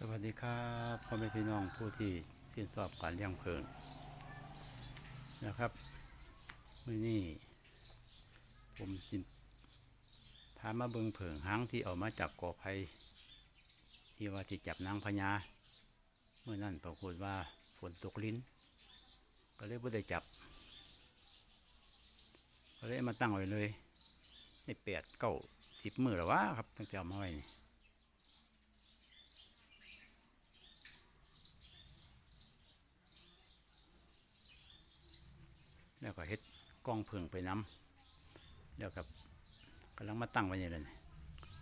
สวัสดีครับพ่อแม่พี่น้องผู้ที่ชื่นชอบการเลี้ยงเพิงนะครับมื่อนี้ผมสิพามาเบิงเพิงหางที่เอามาจากกอไผ่ที่ว่าที่จับนางพญาเมื่อนั้นปรากฏว่าฝนตกลิ้น ก็เลยไม่ได้จับ ก็เลยมาตั้งไว้เลยในแปดเก้าสิบมือหรือวะครับตั้งแต่เอามาไว้นี่ แล้วก็เฮ็ดกล้องเพิงไปน้ำแล้วกับกำลังมาตั้งไว้นี่เลย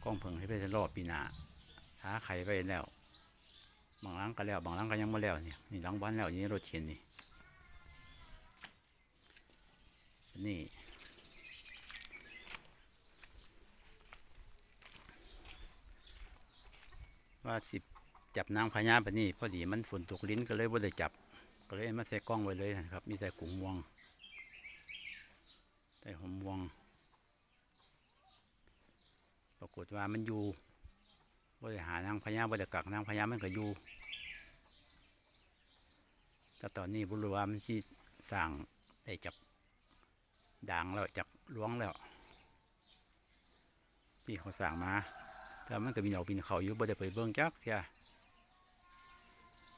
กล้องเพิงให้ไปรอบปีหน้าหาไข่ไปแล้ว บางหลังก็แล้ว บางหลังก็ยังไม่แล้วนี่นี่หลังบ้านแล้วนี่รถเข็นนี่นี่ว่าสิจับนางพญาแบบนี้พอดีมันฝนตกลิ้นก็เลยบ่ได้จับ ก็เลยมาใส่กล้องไว้เลยนะครับ มีใส่กุ้งมวง ใส่หอมม่วง ปรากฏว่ามันอยู่บริหารนางพญาบริกักนางพญามันก็อยู่แต่ตอนนี้บุรุษว่ามันที่สั่งได้จับด่างแล้วจับล้วงแล้ว ที่เขาสั่งมาแต่มันก็มีเหนาบินเขาอยู่บ่ได้ไปเบิ้งจักเทีย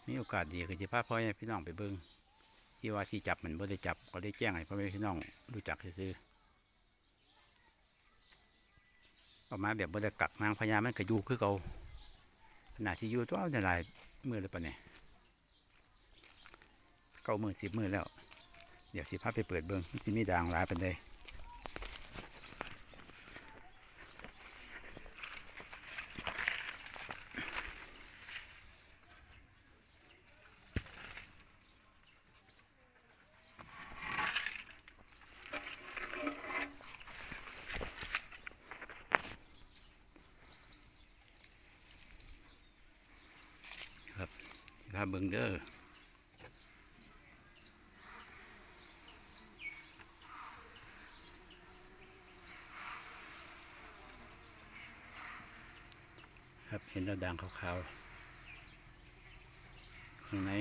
มีโอกาสดีคือจะพาพ่อแม่พี่น้องไปเบิ้ง ที่ว่าที่จับมันบ่ได้จับก็ได้แจ้งให้พ่อแม่พี่น้องรู้จักซื้อออกมาแบบบ่ได้กักนางพญามันก็อยู่คือเก่าขณะที่อยู่ตัวเอาหลายมือเลยปะเนี่ยเก้ามือสิบมือแล้ว เดี๋ยวสิพาไปเปิดเบิ้งที่มีด่างหลายเป็นเลย พา เบิงเด้อครับเห็นแล้วด่างขาวๆข้างใน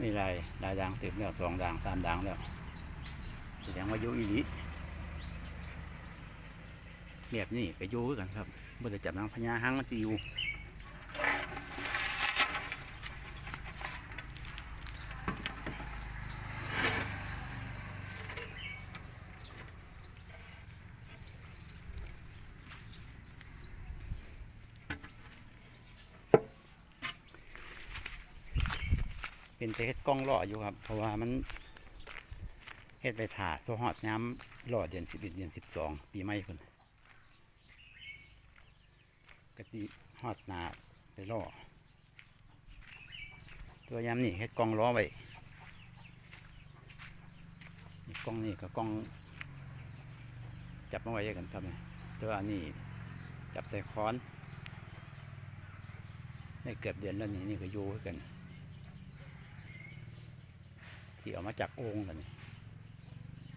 นี่ลายลายด่างเต็มแล้วสองด่างสามด่างแล้วแสดงว่ายุอีหลีแบบนี้ไปยู่คือกันครับบ่ได้จับนางพญาหังมันสิอยู่ เป็นเฮ็ดกล้องหล่ออยู่ครับ เพราะว่ามันเฮ็ดไปถ่าโซฮอดย้ำหล่อเดือนสิบเอ็ดเดือนสิบสองปีใหม่คนกะติฮอดหนาไปล่อตัวย้ำนี่เฮ็ดกล้องล้อไว้นี่กล้องนี่กับกล้อง จับมาไว้กันครับเนี่ยตัวอันนี้จับใส่ค้อนได้เกือบเดือนแล้วนี่นี่ก็อยู่กัน ที่เอามาจากโอ่งกัน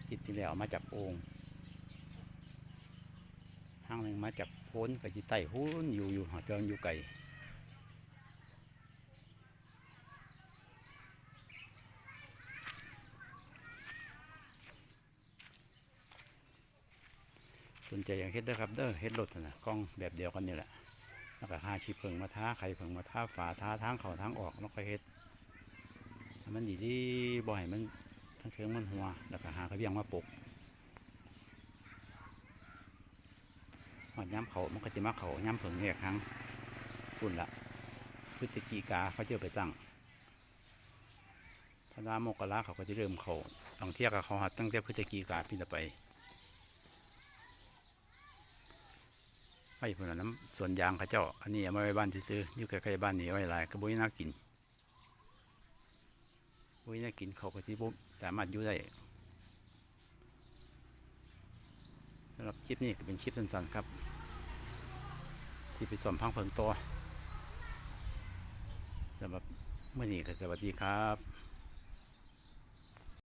ทิศที่แล้วเอามาจากโอ่งห้างหนึ่งมาจากพ้นกับจีไต้หุ้นอยู่อยู่หอเจริญอยู่ไก่สนใจอย่างเฮ็ดเด้อครับเด้อเฮ็ดรถนะกล้องแบบเดียวกันนี่แหละแล้วก็หาชีเพิงมาท้าไข่เพิงมาท้าฝาท้าทางเขาทางออกแล้วก็เฮ็ด มันดีดีๆบ่ให้มันทั้งเชิงมันหัว แล้วก็หากระเบียงมาปกหอดย้ำเขามันก็จะมาเขาย้ำเผิงแยครั้งปุ่นละพฤศจิกาเขาเจะไปตั้งธันวามกราเขาก็จะเริ่มเขาต้องเที่ยกับเขาหัดตั้งแต่พฤศจิกาพี่ละไปไปพุ่นละน้ำสวนยางเขาเจ้า อันนี้เอามาไว้บ้านซื้อๆอยู่ใกล้ๆบ้านนี่ไว้หลายก็บ่มีน่ากิน ปุ๋ยนี่กินเขากะที่บุสามารถอยู่ได้สำหรับชิปนี่เป็นชิปสั้นๆครับที่ไปสอมพังเพิงตัวสำหรับเมื่อนี้ก็สวัสดีครับ